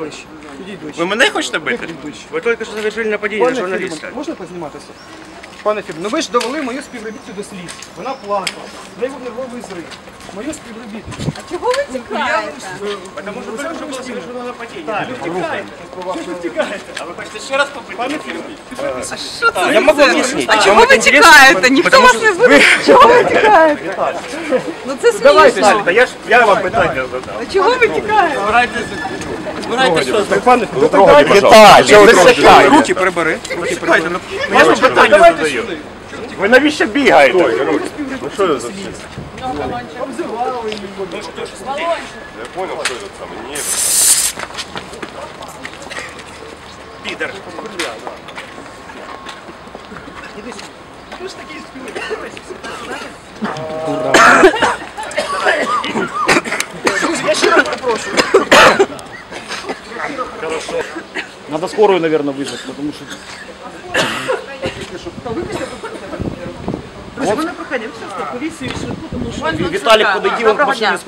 Ближче. Ідіть ближче. Ви мене хочете бити? Ближче. Ви тільки що завершили нападіння на Пане журналіста. Фірман, можна позніматися? Пане Фірман, ну ви ж довели мою співробітцю до сліз. Вона плакала. В неї був нервовий зрив. Мою співробітницю. Чого ви тікаєте? Тому що тільки що було завершено нападіння. Ви втікаєте. Що ви втікаєте? А ви хочете ще раз побити? Пане Фірман. Я можу об'яснити. А чого ви тікаєте? Ніхто вас не буде. Чого ви тікаєте? Ну це смішно. Та я ж я вам питання задав. А чого ви тікаєте? Збирайте що? Пане Віталій. Руки прибери. Руки прибери. Я ж питання задаю. Ви навіщо бігаєте? Ну что это за Обзивали її. Я понял, что это самое. Нет. Підер. Друзі, я ще раз перепрошую. Надо скорую, наверное, вызвать, потому что Друзі, ми не проходимо. Все, поліцію, швидку, тому що... Виталик, подойди, він к машине скорой.